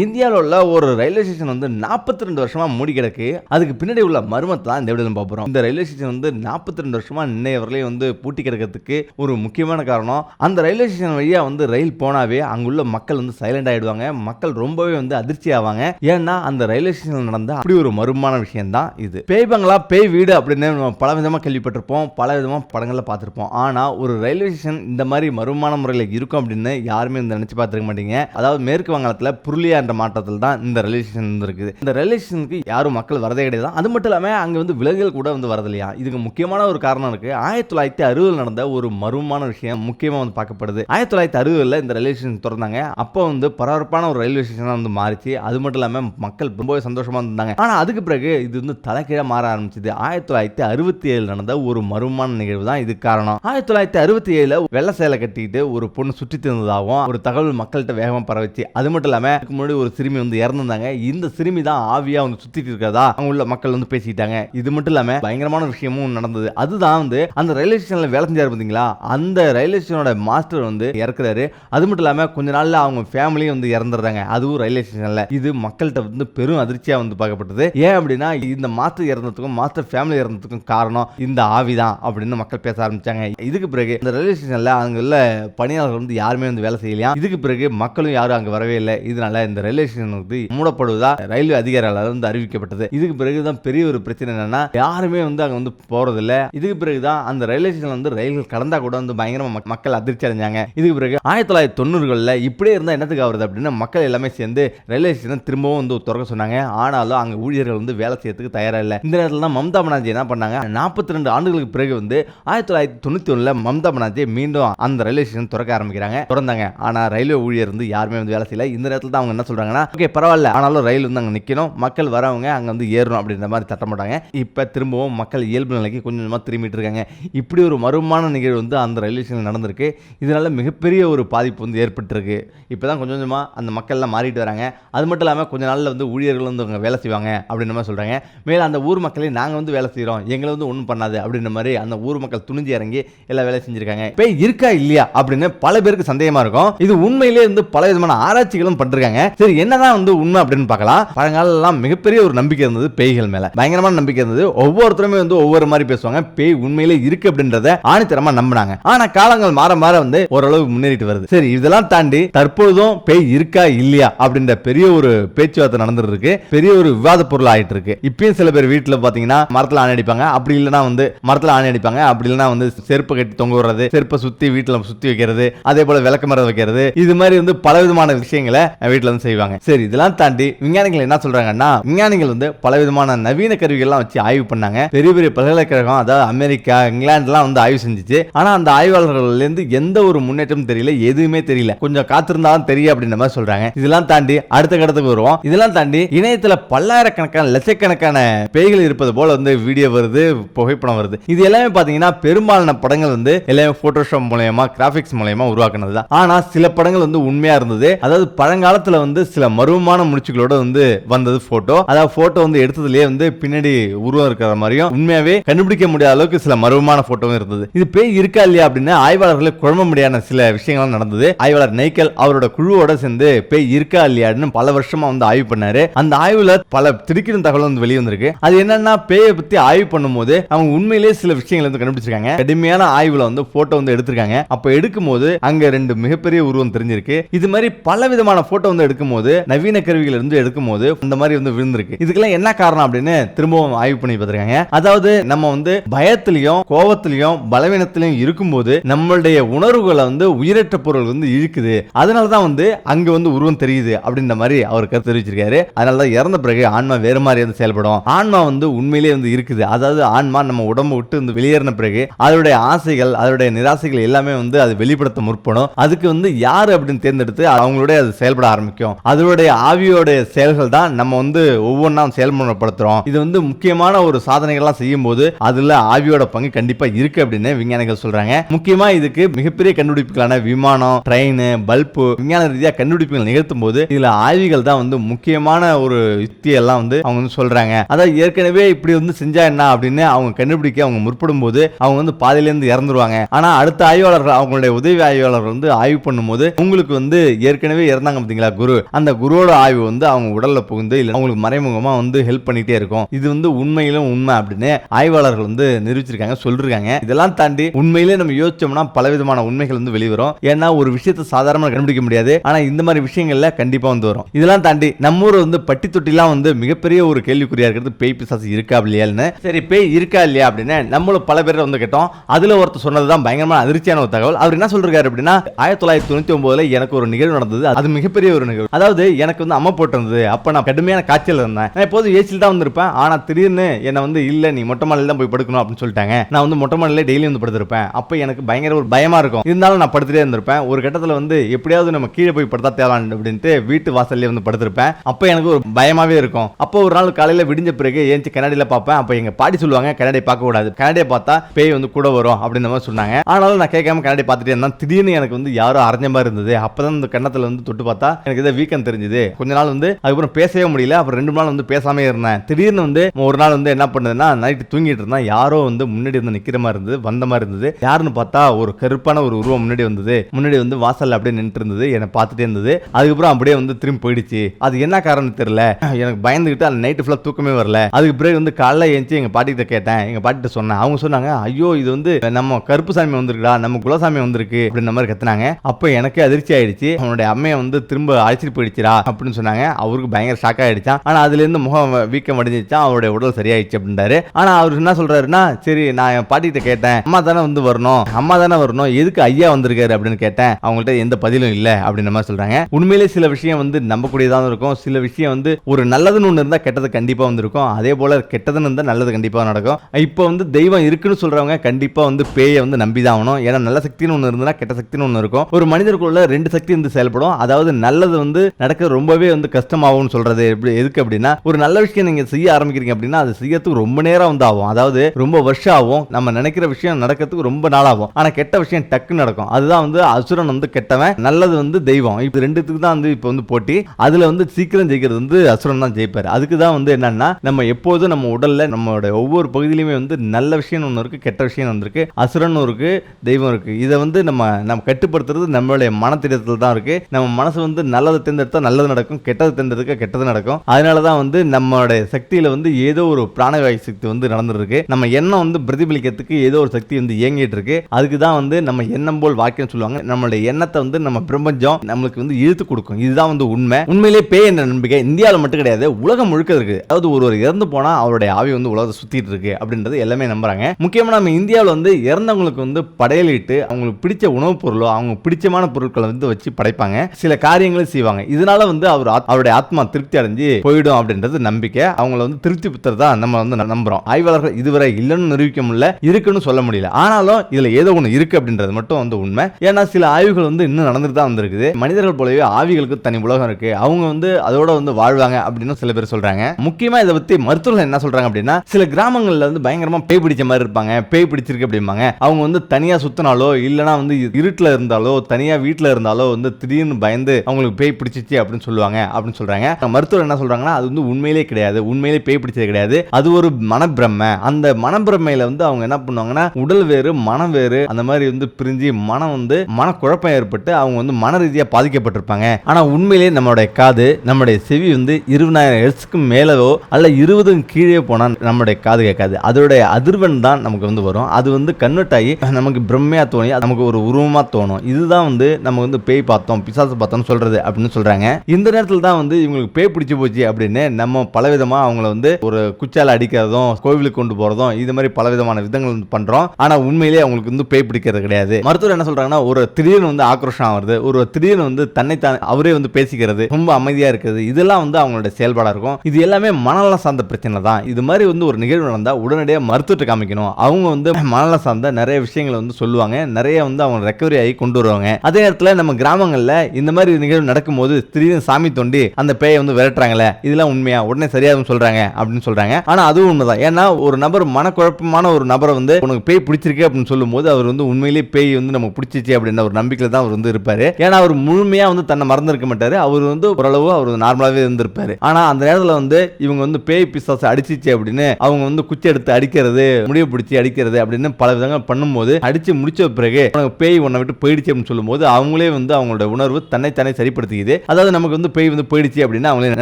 இந்தியாவில் உள்ள ஒரு ரயில்வே ஸ்டேஷன் வந்து நாற்பத்தி ரெண்டு வருஷமா மூடி கிடக்கு. அதுக்கு பின்னாடி உள்ள மர்மத்தை தான் இந்த விடலும் பார்ப்போம் இந்த ரயில்வே ஸ்டேஷன் வந்து நாற்பத்தி ரெண்டு வருஷமா இன்னைய வரலையும் வந்து பூட்டி கிடக்கிறதுக்கு ஒரு முக்கியமான காரணம். அந்த ரயில்வே ஸ்டேஷன் வழியாக வந்து ரயில் போனாவே அங்குள்ள மக்கள் வந்து சைலண்ட் ஆகிடுவாங்க மக்கள் ரொம்பவே வந்து அதிர்ச்சி ஆவாங்க. ஏன்னா அந்த ரயில்வே ஸ்டேஷனில் நடந்த அப்படி ஒரு மர்மமான விஷயம் தான் இது. பேய் பங்களா பேய் வீடு அப்படின்னு நம்ம பல விதமாக கேள்விப்பட்டிருப்போம். பல விதமாக படங்களில் பார்த்துருப்போம். ஆனால் ஒரு ரயில்வே ஸ்டேஷன் இந்த மாதிரி மர்மமான முறையில் இருக்கும் அப்படின்னு யாருமே வந்து நினைச்சு பார்த்துருக்க மாட்டீங்க. அதாவது மேற்கு வங்காளத்தில் புருளியா என்ற மாற்றத்தில் தான் இந்த ரயில்வே ஸ்டேஷன் இருக்குது. இந்த ரிலேஷனுக்கு யாரும் மக்கள் வரதே கிடையாது. அது மட்டும் இல்லாமல் அங்கே வந்து விலங்குகள் கூட வந்து வரதில்லையா? இதுக்கு முக்கியமான ஒரு காரணம் இருக்குது ஆயிரத்தி தொள்ளாயிரத்தி அறுபதில் நடந்த ஒரு மர்மமான விஷயம் முக்கியமாக வந்து பார்க்கப்படுது. ஆயிரத்தி தொள்ளாயிரத்தி அறுபதில் இந்த ரயில்வே ஸ்டேஷன் திறந்தாங்க அப்போ வந்து பரபரப்பான ஒரு ரயில்வே ஸ்டேஷனாக வந்து மாறிச்சு. அது மட்டும் இல்லாமல் மக்கள் ரொம்பவே சந்தோஷமாக இருந்தாங்க. ஆனால் அதுக்கு பிறகு இது வந்து தலைக்கீழே மாற ஆரம்பிச்சது. ஆயிரத்தி தொள்ளாயிரத்தி அறுபத்தி ஏழு நடந்த ஒரு மர்மமான நிகழ்வு தான் இது காரணம். ஆயிரத்தி தொள்ளாயிரத்தி அறுபத்தி ஏழில் வெள்ள சேலை கட்டிட்டு ஒரு பொண்ணு சுற்றி திறந்ததாகவும் ஒரு தகவல் மக்கள்கிட்ட வேகமாக பரவச்சு. அது மட்டும் இல்லாமல் முன்னாடி முன்னாடி ஒரு சிறுமி வந்து இறந்துருந்தாங்க. இந்த சிறுமி தான் ஆவியா வந்து சுத்திட்டு இருக்கிறதா? அவங்க உள்ள மக்கள் வந்து பேசிட்டாங்க இது மட்டும் இல்லாம பயங்கரமான விஷயமும் நடந்தது. அதுதான் வந்து அந்த ரயில்வே ஸ்டேஷன்ல வேலை செஞ்சாரு பாத்தீங்களா? அந்த ரயில்வே ஸ்டேஷனோட மாஸ்டர் வந்து இறக்குறாரு. அது மட்டும் இல்லாம கொஞ்ச நாள்ல அவங்க ஃபேமிலியும் வந்து இறந்துடுறாங்க. அதுவும் ரயில்வே ஸ்டேஷன்ல. இது மக்கள்கிட்ட வந்து பெரும் அதிர்ச்சியா வந்து பார்க்கப்பட்டது. ஏன் அப்படின்னா இந்த மாஸ்டர் இறந்ததுக்கும் மாஸ்டர் ஃபேமிலி இறந்ததுக்கும் காரணம் இந்த ஆவி தான் அப்படின்னு மக்கள் பேச ஆரம்பிச்சாங்க. இதுக்கு பிறகு இந்த ரயில்வே ஸ்டேஷன்ல அங்க உள்ள பணியாளர்கள் வந்து யாருமே வந்து வேலை செய்யலையா? இதுக்கு பிறகு மக்களும் யாரும் அங்க வரவே இல்லை. இதனால இந்த ரயில்வே ஸ்டேஷன் வந்து மூடப்படுவதா ரயில்வே அதிகாரிகளால் வந்து அறிவிக்கப்பட்டது. இதுக்கு பிறகுதான் பெரிய ஒரு பிரச்சனை என்னன்னா யாருமே வந்து அங்க வந்து போறதில்ல. இதுக்கு பிறகுதான் அந்த ரயில்வே ஸ்டேஷன் வந்து ரயில்கள் கடந்தா கூட வந்து பயங்கரமா மக்கள் அதிர்ச்சி அடைஞ்சாங்க. இதுக்கு பிறகு ஆயிரத்தி தொள்ளாயிரத்தி தொண்ணூறுகளில் இப்படியே இருந்தா என்னத்துக்கு ஆகுறது அப்படின்னு மக்கள் எல்லாமே சேர்ந்து ரயில்வே ஸ்டேஷன் திரும்பவும் வந்து திறக்க சொன்னாங்க. ஆனாலும் அங்க ஊழியர்கள் வந்து வேலை செய்யறதுக்கு தயாரா இல்லை. இந்த நேரத்தில் தான் மம்தா பானர்ஜி என்ன பண்ணாங்க நாற்பத்தி ரெண்டு ஆண்டுகளுக்கு பிறகு வந்து ஆயிரத்தி தொள்ளாயிரத்தி தொண்ணூத்தி ஒண்ணுல மம்தா பானர்ஜி மீண்டும் அந்த ரயில்வே ஸ்டேஷன் திறக்க ஆரம்பிக்கிறாங்க திறந்தாங்க. ஆனா ரயில்வே ஊழியர் வந்து யாருமே வந்து வேலை செய்யல. இந்த நேரத்தில் தான் அவங்க என்ன சொல்றாங்கன்னா ஓகே பரவாயில்ல. ஆனாலும் ரயில் வந்து அங்கே நிற்கணும் மக்கள் வரவங்க அங்கே வந்து ஏறணும் அப்படின்ற மாதிரி தட்ட மாட்டாங்க இப்போ திரும்பவும் மக்கள் இயல்பு நிலைக்கு கொஞ்சம் கொஞ்சமாக திரும்பிட்டு இருக்காங்க. இப்படி ஒரு மர்மமான நிகழ்வு வந்து அந்த ரயில்வே ஸ்டேஷன் நடந்திருக்கு. இதனால மிகப்பெரிய ஒரு பாதிப்பு வந்து ஏற்பட்டிருக்கு. இப்போ தான் கொஞ்சம் கொஞ்சமாக அந்த மக்கள்லாம் மாறிட்டு வராங்க. அது மட்டும் இல்லாமல் கொஞ்ச நாளில் வந்து ஊழியர்கள் வந்து அவங்க வேலை செய்வாங்க அப்படின்ற மாதிரி சொல்கிறாங்க மேலே அந்த ஊர் மக்களே நாங்கள் வந்து வேலை செய்கிறோம் எங்களை வந்து ஒன்றும் பண்ணாது அப்படின்ற மாதிரி அந்த ஊர் மக்கள் துணிஞ்சு இறங்கி எல்லா வேலை செஞ்சுருக்காங்க. இப்போ இருக்கா இல்லையா அப்படின்னு பல பேருக்கு சந்தேகமாக இருக்கும். இது உண்மையிலே வந்து பல விதமான ஆராய்ச்சிகளும் பண்ணிருக்காங்க. சரி என்னதான் வந்து உண்மை அப்படின்னு பார்க்கலாம். பழங்காலெல்லாம் மிகப்பெரிய ஒரு நம்பிக்கை இருந்தது பேய்கள் மேல. பயங்கரமான நம்பிக்கை இருந்தது. ஒவ்வொருத்தருமே வந்து ஒவ்வொரு மாதிரி பேசுவாங்க. பேய் உண்மையிலே இருக்கு அப்படின்றத ஆணித்தரமா நம்பினாங்க. ஆனா காலங்கள் மாற மாற வந்து ஓரளவு முன்னேறிட்டு வருது. சரி இதெல்லாம் தாண்டி தற்பொழுதும் பேய் இருக்கா இல்லையா அப்படின்ற பெரிய ஒரு பேச்சுவார்த்தை நடந்துட்டு இருக்கு பெரிய ஒரு விவாத பொருள் ஆயிட்டு இருக்கு இப்பயும் சில பேர் வீட்டுல பாத்தீங்கன்னா மரத்துல ஆணி அடிப்பாங்க. அப்படி இல்லைன்னா வந்து மரத்துல ஆணி அடிப்பாங்க. அப்படி இல்லைன்னா வந்து செருப்பு கட்டி தொங்க விடுறது செருப்பை சுத்தி வீட்டுல சுத்தி வைக்கிறது அதே போல விளக்கு மரம் வைக்கிறது. இது மாதிரி வந்து பல விதமான விஷயங்களை வீட்டுல வந்து செய்வாங்க. சரி இதெல்லாம் தாண்டி விஞ்ஞானிகள் என்ன சொல்றாங்கன்னா விஞ்ஞானிகள் வந்து பல விதமான நவீன கருவிகள்லாம் வச்சு ஆய்வு பண்ணாங்க. பெரிய பெரிய பல்கலைக்கழகம் அதாவது அமெரிக்கா இங்கிலாந்துலாம் வந்து ஆய்வு செஞ்சுச்சு. ஆனா அந்த ஆய்வாளர்கள் இருந்து எந்த ஒரு முன்னேற்றமும் தெரியல எதுவுமே தெரியல. கொஞ்சம் காத்திருந்தாலும் தெரியும் அப்படின்ற மாதிரி சொல்றாங்க. இதெல்லாம் தாண்டி அடுத்த கடத்துக்கு வருவோம். இதெல்லாம் தாண்டி இணையத்துல பல்லாயிரக்கணக்கான லட்சக்கணக்கான பேய்கள் இருப்பது போல வந்து வீடியோ வருது புகைப்படம் வருது. இது எல்லாமே பாத்தீங்கன்னா பெரும்பாலான படங்கள் வந்து எல்லாமே போட்டோஷாப் மூலயமா கிராபிக்ஸ் மூலயமா உருவாக்குனது தான் ஆனா சில படங்கள் வந்து உண்மையா இருந்தது. அதாவது பழங்காலத்துல வந்து சில மர்மமான முடிச்சுகளோட வந்து வந்தது போட்டோ அதாவது போட்டோ வந்து எடுத்ததுலயே வந்து பின்னாடி உருவம் இருக்கிற மாதிரியும் உண்மையாவே கண்டுபிடிக்க முடியாத அளவுக்கு சில மர்மமான போட்டோவும் இருந்தது. இது பேய் இருக்கா இல்லையா அப்படின்னு ஆய்வாளர்களை குழம்ப முடியாத சில விஷயங்கள் நடந்தது. ஆய்வாளர் நைக்கல் அவரோட குழுவோட சேர்ந்து பேய் இருக்கா இல்லையான்னு பல வருஷமா வந்து ஆய்வு பண்ணாரு. அந்த ஆய்வுல பல திடுக்கிடும் தகவல் வந்து வெளியே வந்திருக்கு. அது என்னன்னா பேயை பத்தி ஆய்வு பண்ணும்போது அவங்க உண்மையிலேயே சில விஷயங்களை வந்து கண்டுபிடிச்சிருக்காங்க. கடுமையான ஆய்வுல வந்து போட்டோ வந்து எடுத்திருக்காங்க. அப்ப எடுக்கும்போது அங்க ரெண்டு மிகப்பெரிய உருவம் தெரிஞ்சிருக்கு. இது மாதிரி பல விதமான போட்டோ வந்து எடுக்கும்போது நவீன கருவிகள் இருந்து எடுக்கும்போது இந்த மாதிரி வந்து விழுந்திருக்கு. இதுக்கெல்லாம் என்ன காரணம் அப்படின்னு திரும்பவும் ஆய்வு பண்ணி பார்த்துருக்காங்க. அதாவது நம்ம வந்து பயத்திலையும் கோபத்திலையும் பலவீனத்திலையும் இருக்கும்போது நம்மளுடைய உணர்வுகளை வந்து உயிரற்ற பொருள் வந்து இழுக்குது. அதனால தான் வந்து அங்க வந்து உருவம் தெரியுது அப்படின்ற மாதிரி அவர் கருத்து தெரிவிச்சிருக்காரு. அதனால தான் இறந்த பிறகு ஆன்மா வேறு மாதிரி வந்து செயல்படும். ஆன்மா வந்து உண்மையிலேயே வந்து இருக்குது. அதாவது ஆன்மா நம்ம உடம்பு விட்டு வந்து வெளியேறின பிறகு அதனுடைய ஆசைகள் அதனுடைய நிராசைகள் எல்லாமே வந்து அது வெளிப்படுத்த முற்படும். அதுக்கு வந்து யார் அப்படின்னு தேர்ந்தெடுத்து அவங்களுடைய அது செயல்பட ஆரம்பிக்கும். அதனுடைய ஆவியோடைய செயல்கள் தான் நம்ம வந்து ஒவ்வொன்றா செயல்முறைப்படுத்துறோம். இது வந்து முக்கியமான ஒரு சாதனைகள்லாம் செய்யும் போது அதுல ஆவியோட பங்கு கண்டிப்பா இருக்கு அப்படின்னு விஞ்ஞானிகள் சொல்றாங்க. முக்கியமா இதுக்கு மிகப்பெரிய கண்டுபிடிப்புகளான விமானம் ட்ரெயின் பல்பு விஞ்ஞான ரீதியாக கண்டுபிடிப்புகள் நிகழ்த்தும் போது இதுல ஆய்வுகள் தான் வந்து முக்கியமான ஒரு யுக்தியெல்லாம் வந்து அவங்க வந்து சொல்றாங்க. அதாவது ஏற்கனவே இப்படி வந்து செஞ்சா என்ன அப்படின்னு அவங்க கண்டுபிடிக்க அவங்க முற்படும் போது அவங்க வந்து பாதையிலேருந்து இறந்துருவாங்க. ஆனா அடுத்த ஆய்வாளர்கள் அவங்களுடைய உதவி ஆய்வாளர்கள் வந்து ஆய்வு பண்ணும்போது உங்களுக்கு வந்து ஏற்கனவே இறந்தாங்க பார்த்தீங்களா குரு? அந்த குருவோட ஆய்வு வந்து அவங்க உடல்ல புகுந்து இல்லை அவங்களுக்கு மறைமுகமா வந்து ஹெல்ப் பண்ணிட்டே இருக்கும். இது வந்து உண்மையிலும் உண்மை அப்படின்னு ஆய்வாளர்கள் வந்து நிரூபிச்சிருக்காங்க சொல்லிருக்காங்க. இதெல்லாம் தாண்டி உண்மையிலே நம்ம யோசிச்சோம்னா பலவிதமான உண்மைகள் வந்து வெளிவரும். ஏன்னா ஒரு விஷயத்தை சாதாரணமாக கண்டுபிடிக்க முடியாது. ஆனா இந்த மாதிரி விஷயங்கள்ல கண்டிப்பா வந்து வரும். இதெல்லாம் தாண்டி நம்ம ஊர் வந்து பட்டி தொட்டிலாம் வந்து மிகப்பெரிய ஒரு கேள்விக்குறியா இருக்கிறது பேய் பிசாசு இருக்கா இல்லையான்னு சரி பேய் இருக்கா இல்லையா அப்படின்னு நம்மளும் பல பேர் வந்து கேட்டோம். அதுல ஒருத்தர் சொன்னதுதான் பயங்கரமான அதிர்ச்சியான ஒரு தகவல். அவர் என்ன சொல்றாரு அப்படின்னா ஆயிரத்தி தொள்ளாயிரத்தி தொண்ணூத்தி ஒன்பதுல எனக்கு ஒரு நிகழ்வு நடந்தது. அது மிகப்பெரிய ஒரு நிகழ்வு. அதாவது எனக்கு வந்து அம்மா போட்டிருந்தது. அப்போ நான் கடுமையான காய்ச்சல் இருந்தேன். நான் எப்போதும் ஏசியில் தான் வந்திருப்பேன். ஆனால் திடீர்னு என்னை வந்து இல்லை நீ மொட்டை மாலையில் தான் போய் படுக்கணும் அப்படின்னு சொல்லிட்டாங்க. நான் வந்து மொட்டை மாலையில டெய்லி வந்து படுத்திருப்பேன். அப்போ எனக்கு பயங்கர ஒரு பயமாக இருக்கும். இருந்தாலும் நான் படுத்துட்டே இருந்திருப்பேன். ஒரு கட்டத்தில் வந்து எப்படியாவது நம்ம கீழே போய் படுத்தா தேவலாம் அப்படின்ட்டு வீட்டு வாசல்லே வந்து படுத்திருப்பேன். அப்போ எனக்கு ஒரு பயமாகவே இருக்கும். அப்போ ஒரு நாள் காலையில் விடிஞ்ச பிறகு ஏஞ்சி கண்ணாடியில் பார்ப்பேன். அப்போ எங்கள் பாட்டி சொல்லுவாங்க கண்ணாடியை பார்க்கக்கூடாது கண்ணாடியை பார்த்தா பேய் வந்து கூட வரும் அப்படின்ற மாதிரி சொன்னாங்க. ஆனாலும் நான் கேட்காம கண்ணாடி பார்த்துட்டே இருந்தேன். திடீர்னு எனக்கு வந்து யாரும் அரைஞ்ச மாதிரி இருந்தது. அப்பதான் இந்த கண்ணத்தில் வந்து தொட்டு பார்த்தா எனக்கு இதை வீக்கம் தெரிஞ்சது. கொஞ்ச நாள் வந்து அதுக்கப்புறம் பேசவே முடியல. அப்புறம் ரெண்டு நாள் வந்து பேசாம இருந்தேன். திடீர்னு வந்து ஒரு நாள் வந்து என்ன பண்ணதுன்னா நைட்டு தூங்கிட்டு இருந்தேன். யாரோ வந்து முன்னாடி வந்து நிக்கிற மாதிரி இருந்தது வந்த மாதிரி இருந்தது. யாருன்னு பார்த்தா ஒரு கருப்பான ஒரு உருவம் முன்னாடி வந்தது. முன்னாடி வந்து வாசல்ல அப்படியே நின்று இருந்தது. என்னை பார்த்துட்டே இருந்தது. அதுக்கப்புறம் அப்படியே வந்து திரும்பி போயிடுச்சு. அது என்ன காரணம் தெரியல. எனக்கு பயந்துகிட்டு அந்த நைட்டு ஃபுல்லாக தூக்கமே வரல. அதுக்கு பிறகு வந்து காலைல ஏஞ்சி எங்க பாட்டிகிட்ட கேட்டேன். எங்க பாட்டிட்ட சொன்னேன். அவங்க சொன்னாங்க ஐயோ இது வந்து நம்ம கருப்பு சாமி வந்திருக்குடா நம்ம குலசாமி வந்திருக்கு அப்படின்ற மாதிரி கத்துனாங்க. அப்போ எனக்கு அதிர்ச்சி ஆயிடுச்சு. அவனுடைய அம்மையை வந்து திரும்ப அழைச்சிட்டு போயிடுச்சுரா அப்படின்னு சொன்னாங்க. அவருக்கு பயங்கர ஷாக் ஆயிடுச்சான் ஆனா அதுல இருந்து முகம் வீக்கம் அடைஞ்சிச்சான் அவருடைய உடல் சரியாயிடுச்சு அப்படின்றாரு. ஆனா அவர் என்ன சொல்றாருன்னா சரி நான் என் பாட்டிகிட்ட கேட்டேன். அம்மா தானே வந்து வரணும். அம்மா தானே வரணும். எதுக்கு ஐயா வந்திருக்காரு? அப்படின்னு கேட்டேன். அவங்கள்ட்ட எந்த பதிலும் இல்ல அப்படின்ற மாதிரி சொல்றாங்க. உண்மையிலே சில விஷயம் வந்து நம்பக்கூடியதாக இருக்கும். சில விஷயம் வந்து ஒரு நல்லதுன்னு ஒன்று இருந்தால் கெட்டது கண்டிப்பாக வந்திருக்கும். அதே போல கெட்டதுன்னு இருந்தால் நல்லது கண்டிப்பாக நடக்கும். இப்போ வந்து தெய்வம் இருக்குன்னு சொல்றவங்க கண்டிப்பாக வந்து பேயை வந்து நம்பி தான் ஆகணும் ஏன்னா நல்ல சக்தின்னு ஒன்று இருந்தால் கெட்ட சக்தின்னு ஒன்று இருக்கும். ஒரு மனிதருக்குள்ள ரெண்டு சக்தி வந்து செயல்படும். அதாவது நல்லது வந்து நடக்க ரொம்பவே வந்து கஷ்டமாகும்னு சொல்றது. எப்படி எதுக்கு அப்படின்னா ஒரு நல்ல விஷயம் நீங்க செய்ய ஆரம்பிக்கிறீங்க அப்படின்னா அது செய்யறதுக்கு ரொம்ப நேரம் வந்து ஆகும். அதாவது ரொம்ப வருஷம் ஆகும் நம்ம நினைக்கிற விஷயம் நடக்கிறதுக்கு ரொம்ப நாள் ஆகும் ஆனா கெட்ட விஷயம் டக்கு நடக்கும். அதுதான் வந்து அசுரன் வந்து கெட்டவன் நல்லது வந்து தெய்வம். இப்போ ரெண்டுத்துக்கு தான் வந்து இப்போ வந்து போட்டி. அதுல வந்து சீக்கிரம் ஜெயிக்கிறது வந்து அசுரன் தான் ஜெயிப்பார். அதுக்கு தான் வந்து என்னன்னா நம்ம எப்போதும் நம்ம உடல்ல நம்மளோட ஒவ்வொரு பகுதியிலுமே வந்து நல்ல விஷயம் ஒன்று இருக்கு கெட்ட விஷயம் ஒன்று இருக்கு அசுரன் இருக்கு தெய்வம் இருக்கு. இதை வந்து நம்ம நம்ம கட்டுப்படுத்துறது நம்மளுடைய மனத்திடத்தில் தான் இருக்கு. நம்ம மனசு வந்து நல்லதை தேர்ந்தெடுத்தா நல்லது நடக்கும் கெட்டது தேர்ந்தெடுக்க கெட்டது நடக்கும். அதனால தான் வந்து நம்மளுடைய சக்தியில வந்து ஏதோ ஒரு பிராணவாயு சக்தி வந்து நடந்துருக்கு. நம்ம எண்ணம் வந்து பிரதிபலிக்கிறதுக்கு ஏதோ ஒரு சக்தி வந்து இயங்கிட்டு இருக்கு அதுக்கு தான் வந்து நம்ம எண்ணம் போல் வாக்கியம் சொல்லுவாங்க. நம்மளுடைய எண்ணத்தை வந்து நம்ம பிரபஞ்சம் நம்மளுக்கு வந்து இழுத்து கொடுக்கும். இதுதான் வந்து உண்மை. உண்மையிலே பேய் என்ற நம்பிக்கை இந்தியாவில் மட்டும் கிடையாது. உலகம் முழுக்க இருக்கு. அதாவது ஒருவர் இறந்து போனால் அவருடைய ஆவி வந்து உலகத்தை சுத்திட்டு இருக்கு அப்படின்றது எல்லாமே நம்புறாங்க. முக்கியமா நம்ம இந்தியாவில் வந்து இறந்தவங்களுக்கு வந்து படையலிட்டு அவங்களுக்கு பிடிச்ச உணவுப் பொருளோ அவங்க பிடிச்சமான பொருட்களை வந்து வச்சு படைப்பாங்க. சில காரியங்களும் செய்வாங்க. இதனால வந்து அவர் ஆத்- அவருடைய ஆத்மா திருப்தி அடைஞ்சு போயிடும் அப்படின்றது நம்பிக்கை. அவங்கள வந்து திருப்தி புத்தர் தான் நம்ம வந்து நம்புறோம். ஆய்வாளர்கள் இதுவரை இல்லைன்னு நிரூபிக்க முடியல இருக்குன்னு சொல்ல முடியல. ஆனாலும் இதுல ஏதோ ஒன்று இருக்கு அப்படின்றது மட்டும் வந்து உண்மை. ஏன்னா சில ஆய்வுகள் வந்து இன்னும் நடந்துட்டு தான் வந்திருக்குது. மனிதர்கள் போலவே ஆவிகளுக்கு தனி உலகம் இருக்கு. அவங்க வந்து அதோட வந்து வாழ்வாங்க அப்படின்னு சில பேர் சொல்றாங்க. முக்கியமா இதை பத்தி மருத்துவர்கள் என்ன சொல்றாங்க அப்படின்னா சில கிராமங்கள்ல வந்து பயங்கரமா பேய் பிடிச்ச மாதிரி இருப்பாங்க. பேய் பிடிச்சிருக்கு அப்படிம்பாங்க. அவங்க வந்து தனியா சுத்தினாலோ இல்லைன்னா வந்து இருட்டுல இருந்தாலோ தனியா வீட்டுல இருந்தாலோ வந்து திடீர்னு பயந்து அவங்களுக்கு பேய் பிடிச்சிச்சு அப்படின்னு சொல்லுவாங்க அப்படின்னு சொல்றாங்க. மருத்துவர் என்ன சொல்றாங்கன்னா அது வந்து உண்மையிலே கிடையாது. உண்மையிலே பேய் பிடிச்சது கிடையாது. அது ஒரு மனப்பிரமை. அந்த மனப்பிரமையில வந்து அவங்க என்ன பண்ணுவாங்கன்னா உடல் வேறு மனம் வேறு அந்த மாதிரி வந்து பிரிஞ்சு மனம் வந்து மனக்குழப்பம் ஏற்பட்டு அவங்க வந்து மன ரீதியாக பாதிக்கப்பட்டிருப்பாங்க. ஆனா உண்மையிலேயே நம்மளுடைய காது நம்மளுடைய செவி வந்து இருபதாயிரம் ஹெர்ட்ஸ்க்கு மேலவோ அல்ல இருபதும் கீழே போனால் நம்மளுடைய காது கேட்காது. அதோடைய அதிர்வெண் தான் நமக்கு வந்து வரும். அது வந்து கன்வெர்ட் ஆகி நமக்கு பிரம்மையா தோணி நமக்கு ஒரு உருவமா தோணும். இதுதான் வந்து நம்ம வந்து பேய் பார்த்தோம் பிசாசு பார்த்தோம்னு சொல்றது அப்படின்னு சொல்றாங்க. இந்த நேரத்தில் தான் வந்து இவங்களுக்கு பேய் பிடிச்சி போச்சு அப்படின்னு நம்ம பலவிதமா அவங்கள வந்து ஒரு குச்சால அடிக்கிறதும் கோவிலுக்கு கொண்டு போறதும் இது மாதிரி பலவிதமான விதங்கள் வந்து பண்றோம். ஆனா உண்மையிலேயே அவங்களுக்கு வந்து பேய் பிடிக்கிறது கிடையாது. மருத்துவர் என்ன சொல்றாங்கன்னா ஒரு திடீர்னு வந்து ஆக்ரோஷம் ஆகிறது ஒரு திடீர்னு வந்து தன்னைத்தான் அவரே வந்து பேசிக்கிறது ரொம்ப அமைதியா இருக்கிறது இதெல்லாம் வந்து அவங்களோட செயல்பாடா இருக்கும். இது எல்லாமே மனநலம் சார்ந்த பிரச்சனை தான். இது மாதிரி வந்து ஒரு நிகழ்வு நடந்தா உடனடியாக மருத்துவத்தை காமிக்கணும். அவங்க வந்து மனநலம் சார்ந்த நிறைய விஷயங்களை வந்து சொல்லுவாங்க. நிறைய வந்து அவங்க ரெக்கவரி ஆகி கொண்டு வருவாங்க. அதே நேரத்தில் நம்ம கிராமங்களில் இந்த மாதிரி நிகழ்வு போது திடீர்னு சாமி தோண்டி அந்த பேயை வந்து விரட்டுறாங்களே இதெல்லாம் உண்மையா? உடனே சரியாகும் சொல்றாங்க அப்படின்னு சொல்றாங்க. ஆனா அதுவும் உண்மைதான். ஏன்னா ஒரு நபர் மனக்குழப்பமான ஒரு நபரை வந்து உனக்கு பேய் பிடிச்சிருக்கு அப்படின்னு சொல்லும்போது அவர் வந்து உண்மையிலேயே பேய் வந்து நமக்கு பிடிச்சிச்சு அப்படின்ற ஒரு நம்பிக்கையில தான் அவர் வந்து இருப்பாரு. ஏன்னா அவர் முழுமையா வந்து தன்னை மறந்துருக்க மாட்டாரு. அவர் வந்து ஓரளவு அவர் நார்மலாவே இருந்திருப்பாரு. ஆனா அந்த நேரத்தில் வந்து இவங்க வந்து பேய் பிசாசு அடிச்சிச்சு அப்படின்னு அவங்க வந்து குச்சி எடுத்து அடிக்கிறது முடிவு பிடிச்சி அடிக்கிறது அப்படின்னு பல விதங்கள் பண்ணும்போது அடிச்சு முடிச்ச பிறகு உனக்கு பேய் உன்னை விட்டு போயிடுச்சு அப்படின்னு சொல்லும்போது அவங்களே வந்து அவங்களோட உணர்வு தன்னை தன்னை சரிப்படுத்திக்குது. தெரியுது. அதாவது நமக்கு வந்து பேய் வந்து போயிடுச்சு அப்படின்னு அவங்களே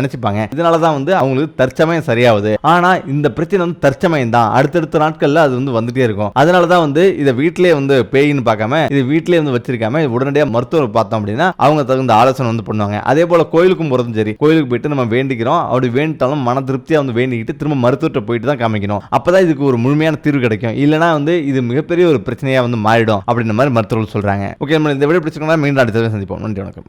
நினைச்சுப்பாங்க. இதனால தான் வந்து அவங்களுக்கு தற்சமயம் சரியாகுது. ஆனா இந்த பிரச்சனை வந்து தற்சமயம் தான் அடுத்தடுத்த நாட்கள்ல அது வந்து வந்துட்டே இருக்கும். அதனால தான் வந்து இதை வீட்டிலே வந்து பேயின்னு பார்க்காம இது வீட்டிலே வந்து வச்சிருக்காம உடனடியாக மருத்துவர் பார்த்தோம் அப்படின்னா அவங்க தகுந்த ஆலோசனை வந்து பண்ணுவாங்க. அதே போல கோயிலுக்கும் போகிறதும் சரி. கோயிலுக்கு போயிட்டு நம்ம வேண்டிக்கிறோம். அப்படி வேண்டிட்டாலும் மன திருப்தியாக வந்து வேண்டிக்கிட்டு திரும்ப மருத்துவர்கிட்ட போயிட்டு தான் காமிக்கணும். அப்பதான் இதுக்கு ஒரு முழுமையான தீர்வு கிடைக்கும். இல்லைனா வந்து இது மிகப்பெரிய ஒரு பிரச்சனையாக வந்து மாறிடும் அப்படின்ற மாதிரி மருத்துவர்கள் சொல்றாங்க. ஓகே நம்ம இந்த விட பிடிச்சிருக்கோம்னா மீண்டும் அடுத்த சந்திப்போம். நன்றி வணக்கம்.